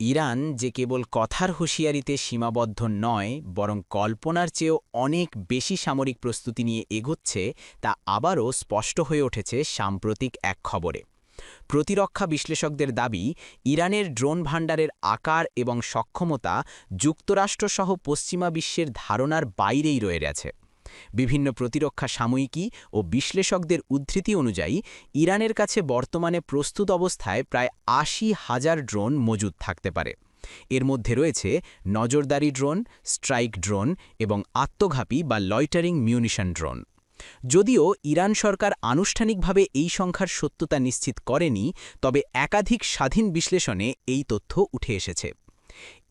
Iran যে কেবল কথার হুঁশিয়ারিতে সীমাবদ্ধ নয়, বরং কল্পনার চেয়েও অনেক বেশি সামরিক প্রস্তুতি নিয়ে এগোচ্ছে, তা আবারও স্পষ্ট হয়ে উঠেছে সাম্প্রতিক এক খবরে। প্রতিরক্ষা বিশ্লেষকদের দাবি, ইরানের ড্রোন ভাণ্ডারের আকার এবং সক্ষমতা যুক্তরাষ্ট্রসহ পশ্চিমা বিশ্বের ধারণার বাইরেই রয়ে গেছে। বিভিন্ন প্রতিরক্ষা সাময়িকী ও বিশ্লেষকদের উদ্ধৃতি অনুযায়ী, ইরানের কাছে বর্তমানে প্রস্তুত অবস্থায় প্রায় আশি হাজার ড্রোন মজুদ থাকতে পারে। এর মধ্যে রয়েছে নজরদারি ড্রোন, স্ট্রাইক ড্রোন এবং আত্মঘাপী বা লয়টারিং মিউনিশন ড্রোন। যদিও ইরান সরকার আনুষ্ঠানিকভাবে এই সংখ্যার সত্যতা নিশ্চিত করেনি, তবে একাধিক স্বাধীন বিশ্লেষণে এই তথ্য উঠে এসেছে।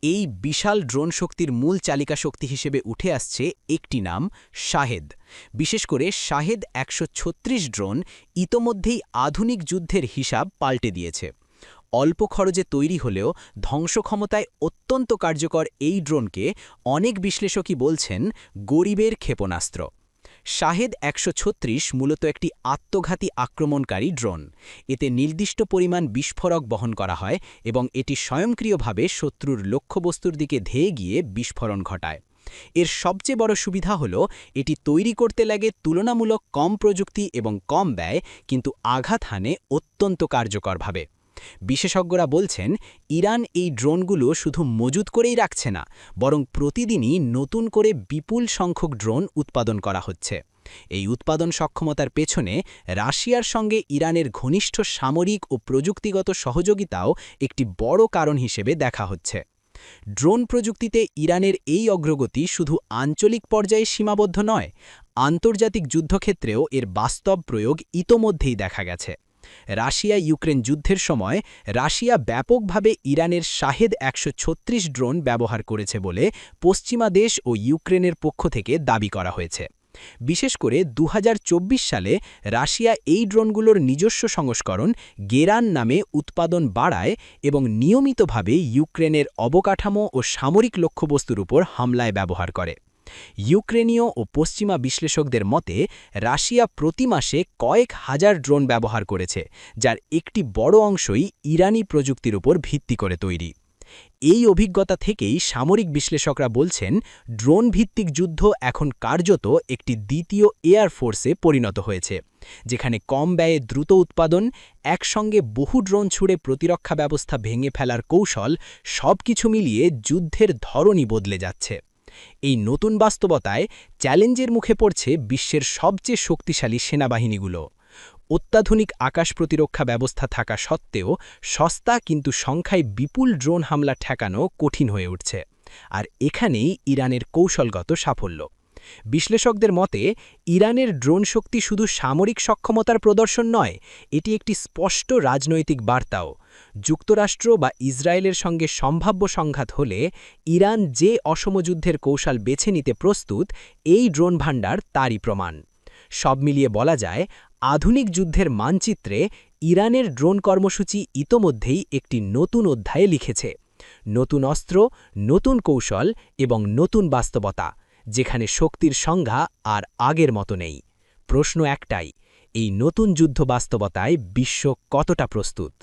এই বিশাল ড্রোন শক্তির মূল চালিকা শক্তি হিসেবে উঠে আসছে একটি নাম শাহেদ। বিশেষ করে শাহেদ একশো ছত্রিশ ড্রোন ইতোমধ্যেই আধুনিক যুদ্ধের হিসাব পাল্টে দিয়েছে। অল্প খরচে তৈরি হলেও ধ্বংসক্ষমতায় অত্যন্ত কার্যকর এই ড্রোনকে অনেক বিশ্লেষকই বলছেন গরিবের ক্ষেপণাস্ত্র। শাহেদ একশো ছত্রিশ মূলত একটি আত্মঘাতী আক্রমণকারী ড্রোন। এতে নির্দিষ্ট পরিমাণ বিস্ফোরক বহন করা হয় এবং এটি স্বয়ংক্রিয়ভাবে শত্রুর লক্ষ্যবস্তুর দিকে ধেয়ে গিয়ে বিস্ফোরণ ঘটায়। এর সবচেয়ে বড় সুবিধা হল, এটি তৈরি করতে লাগে তুলনামূলক কম প্রযুক্তি এবং কম ব্যয়, কিন্তু আঘাত হানে অত্যন্ত কার্যকরভাবে। বিশেষজ্ঞরা বলছেন, ইরান এই ড্রোনগুলো শুধু মজুত করেই রাখছে না, বরং প্রতিদিনই নতুন করে বিপুল সংখ্যক ড্রোন উৎপাদন করা হচ্ছে। এই উৎপাদন সক্ষমতার পেছনে রাশিয়ার সঙ্গে ইরানের ঘনিষ্ঠ সামরিক ও প্রযুক্তিগত সহযোগিতাও একটি বড় কারণ হিসেবে দেখা হচ্ছে। ড্রোন প্রযুক্তিতে ইরানের এই অগ্রগতি শুধু আঞ্চলিক পর্যায়ে সীমাবদ্ধ নয়, আন্তর্জাতিক যুদ্ধক্ষেত্রেও এর বাস্তব প্রয়োগ ইতোমধ্যেই দেখা গেছে। রাশিয়া ইউক্রেন যুদ্ধের সময় রাশিয়া ব্যাপকভাবে ইরানের শাহেদ একশো ছত্রিশ ড্রোন ব্যবহার করেছে বলে পশ্চিমা দেশ ও ইউক্রেনের পক্ষ থেকে দাবি করা হয়েছে। বিশেষ করে দু হাজার চব্বিশ সালে রাশিয়া এই ড্রোনগুলোর নিজস্ব সংস্করণ গেরান নামে উৎপাদন বাড়ায় এবং নিয়মিতভাবে ইউক্রেনের অবকাঠামো ও সামরিক লক্ষ্যবস্তুর উপর হামলায় ব্যবহার করে। ইউক্রেনীয় ও পশ্চিমা বিশ্লেষকদের মতে, রাশিয়া প্রতি মাসে কয়েক হাজার ড্রোন ব্যবহার করেছে, যার একটি বড় অংশই ইরানি প্রযুক্তির উপর ভিত্তি করে তৈরি। এই অভিজ্ঞতা থেকেই সামরিক বিশ্লেষকরা বলছেন ড্রোন ভিত্তিক যুদ্ধ এখন কার্যত একটি দ্বিতীয় এয়ার ফোর্সে পরিণত হয়েছে, যেখানে কম ব্যয়ে দ্রুত উৎপাদন, একসঙ্গে বহু ড্রোন ছুড়ে প্রতিরক্ষা ব্যবস্থা ভেঙে ফেলার কৌশল সব কিছু মিলিয়ে যুদ্ধের ধরনই বদলে যাচ্ছে। এই নতুন বাস্তবতায় চ্যালেঞ্জের মুখে পড়ছে বিশ্বের সবচেয়ে শক্তিশালী সেনাবাহিনীগুলো। অত্যাধুনিক আকাশ প্রতিরক্ষা ব্যবস্থা থাকা সত্ত্বেও সস্তা কিন্তু সংখ্যায় বিপুল ড্রোন হামলা ঠেকানো কঠিন হয়ে উঠছে। আর এখানেই ইরানের কৌশলগত সাফল্য। বিশ্লেষকদের মতে, ইরানের ড্রোন শক্তি শুধু সামরিক সক্ষমতার প্রদর্শন নয়, এটি একটি স্পষ্ট রাজনৈতিক বার্তাও। যুক্তরাষ্ট্র বা ইসরায়েলের সঙ্গে সম্ভাব্য সংঘাত হলে, ইরান যে অসমযুদ্ধের কৌশল বেছে নিতে প্রস্তুত, এই ড্রোন ভাণ্ডার তারই প্রমাণ। সব মিলিয়ে বলা যায়, আধুনিক যুদ্ধের মানচিত্রে ইরানের ড্রোন কর্মসূচি ইতোমধ্যেই একটি নতুন অধ্যায়ে লিখেছে। নতুন অস্ত্র, নতুন কৌশল এবং নতুন বাস্তবতা। যেখানে শক্তির সংজ্ঞা আর আগের মতো নেই। প্রশ্ন একটাই, এই নতুন যুদ্ধ বাস্তবতায় বিশ্ব কতটা প্রস্তুত?